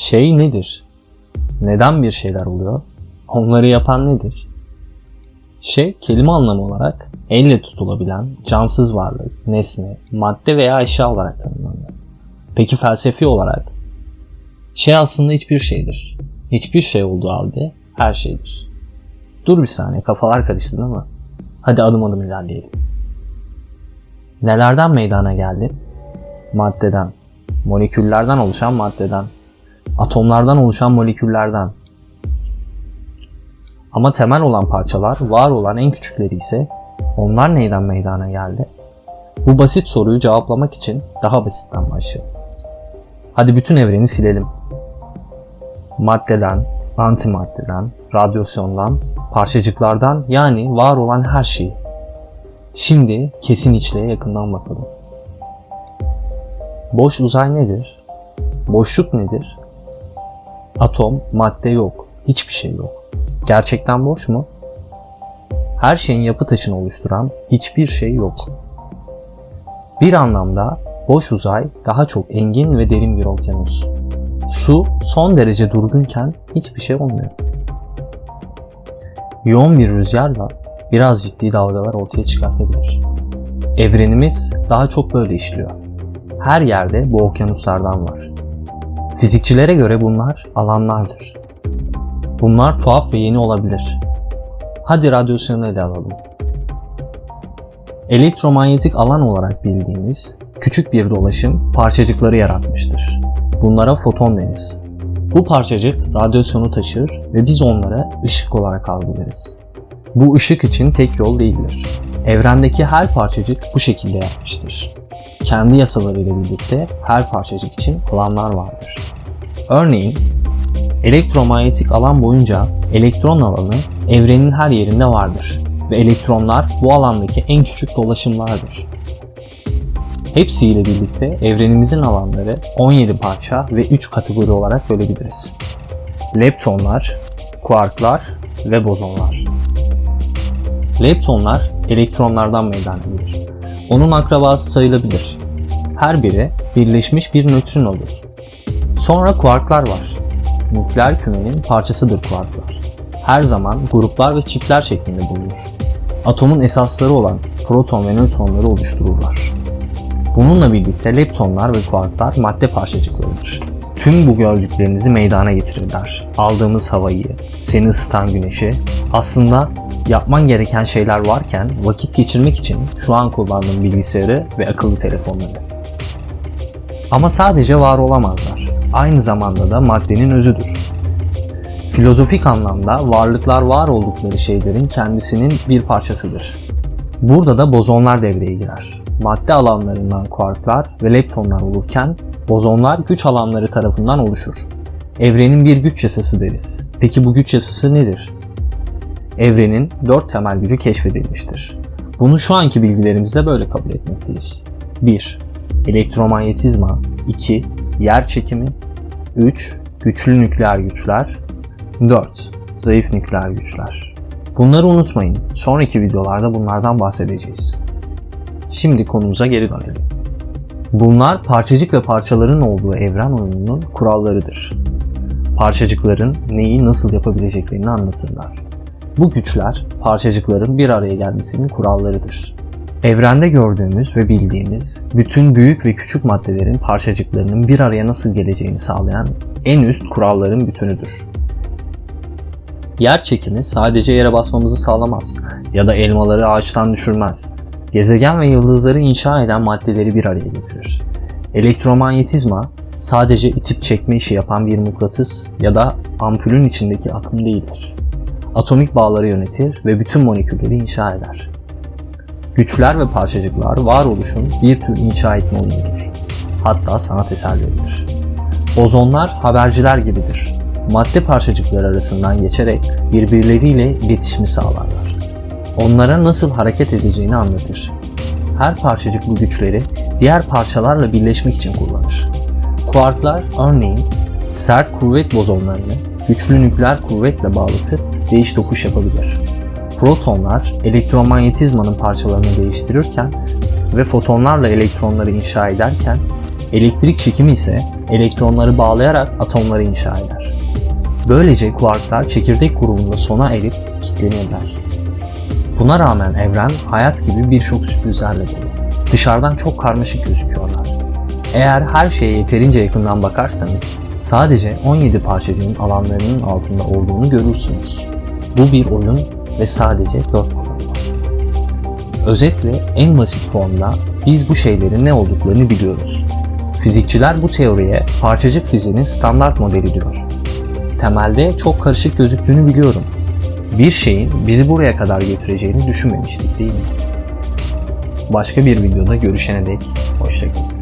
Şey nedir? Neden bir şeyler oluyor? Onları yapan nedir? Şey kelime anlamı olarak elle tutulabilen cansız varlık, nesne, madde veya eşya olarak tanımlanıyor. Peki felsefi olarak? Şey aslında hiçbir şeydir. Hiçbir şey olduğu halde her şeydir. Dur bir saniye kafalar karıştı değil mi? Hadi adım adım ilerleyelim. Nelerden meydana geldi? Maddeden, moleküllerden oluşan maddeden, atomlardan oluşan moleküllerden. Ama temel olan parçalar, var olan en küçükleri ise onlar neyden meydana geldi? Bu basit soruyu cevaplamak için daha basitten başlayalım. Hadi bütün evreni silelim. Maddeden, antimaddeden, radyasyondan, parçacıklardan yani var olan her şeyi. Şimdi kesin içliğe yakından bakalım. Boş uzay nedir? Boşluk nedir? Atom, madde yok. Hiçbir şey yok. Gerçekten boş mu? Her şeyin yapı taşını oluşturan hiçbir şey yok. Bir anlamda boş uzay daha çok engin ve derin bir okyanus. Su son derece durgunken hiçbir şey olmuyor. Yoğun bir rüzgarla biraz ciddi dalgalar ortaya çıkartabilir. Evrenimiz daha çok böyle işliyor. Her yerde bu okyanuslardan var. Fizikçilere göre bunlar alanlardır. Bunlar tuhaf ve yeni olabilir. Hadi radyasyonu ele alalım. Elektromanyetik alan olarak bildiğimiz küçük bir dolaşım parçacıkları yaratmıştır. Bunlara foton deriz. Bu parçacık radyasyonu taşır ve biz onları ışık olarak algılarız. Bu ışık için tek yol değildir. Evrendeki her parçacık bu şekilde yapmıştır. Kendi yasalarıyla birlikte her parçacık için alanlar vardır. Örneğin elektromanyetik alan boyunca elektron alanı evrenin her yerinde vardır ve elektronlar bu alandaki en küçük dolaşımlardır. Hepsiyle birlikte evrenimizin alanları 17 parça ve 3 kategori olarak bölebiliriz. Leptonlar, kuarklar ve bozonlar. Leptonlar elektronlardan meydana gelir. Onun akrabası sayılabilir. Her biri birleşmiş bir nötrinodur. Sonra kuarklar var. Nükleer kümenin parçasıdır kuarklar. Her zaman gruplar ve çiftler şeklinde bulunur. Atomun esasları olan proton ve nötronları oluştururlar. Bununla birlikte leptonlar ve kuarklar madde parçacıklarıdır. Tüm bu gördüklerinizi meydana getirirler. Aldığımız havayı, seni ısıtan güneşi, aslında yapman gereken şeyler varken vakit geçirmek için şu an kullandığım bilgisayarı ve akıllı telefonları. Ama sadece var olamazlar. Aynı zamanda da maddenin özüdür. Filozofik anlamda varlıklar var oldukları şeylerin kendisinin bir parçasıdır. Burada da bozonlar devreye girer. Madde alanlarından kuarklar ve leptonlar olurken bozonlar güç alanları tarafından oluşur. Evrenin bir güç yasası deriz. Peki bu güç yasası nedir? Evrenin dört temel gücü keşfedilmiştir. Bunu şu anki bilgilerimizle böyle kabul etmekteyiz. 1. Elektromanyetizma 2. Yer çekimi 3. Güçlü nükleer güçler 4. Zayıf nükleer güçler. Bunları unutmayın. Sonraki videolarda bunlardan bahsedeceğiz. Şimdi konumuza geri dönelim. Bunlar parçacık ve parçaların olduğu evren oyununun kurallarıdır. Parçacıkların neyi nasıl yapabileceklerini anlatırlar. Bu güçler parçacıkların bir araya gelmesinin kurallarıdır. Evrende gördüğümüz ve bildiğimiz bütün büyük ve küçük maddelerin parçacıklarının bir araya nasıl geleceğini sağlayan en üst kuralların bütünüdür. Yer çekimi sadece yere basmamızı sağlamaz ya da elmaları ağaçtan düşürmez. Gezegen ve yıldızları inşa eden maddeleri bir araya getirir. Elektromanyetizma sadece itip çekme işi yapan bir mıknatıs ya da ampulün içindeki akım değildir. Atomik bağları yönetir ve bütün molekülleri inşa eder. Güçler ve parçacıklar varoluşun bir tür inşa etme oyunudur. Hatta sanat eserleridir. Bozonlar haberciler gibidir. Madde parçacıkları arasından geçerek birbirleriyle iletişimi sağlarlar. Onlara nasıl hareket edeceğini anlatır. Her parçacık bu güçleri diğer parçalarla birleşmek için kullanır. Kuarklar örneğin sert kuvvet bozonlarını güçlü nükleer kuvvetle bağlatıp değiş tokuş yapabilir. Protonlar elektromanyetizmanın parçalarını değiştirirken ve fotonlarla elektronları inşa ederken Elektrik çekimi ise elektronları bağlayarak atomları inşa eder. Böylece kuarklar çekirdek grubunda sona erip kilitlenirler. Buna rağmen evren hayat gibi birçok sürprizlerle dolu. Dışarıdan çok karmaşık gözüküyorlar. Eğer her şeye yeterince yakından bakarsanız sadece 17 parçacığın alanlarının altında olduğunu görürsünüz. Bu bir oyun ve sadece 4 kolon var. Özetle en basit formda biz bu şeylerin ne olduklarını biliyoruz. Fizikçiler bu teoriye parçacık fiziğinin standart modeli diyor. Temelde çok karışık gözüktüğünü biliyorum. Bir şeyin bizi buraya kadar getireceğini düşünmemiştik değil mi? Başka bir videoda görüşene dek hoşçakalın.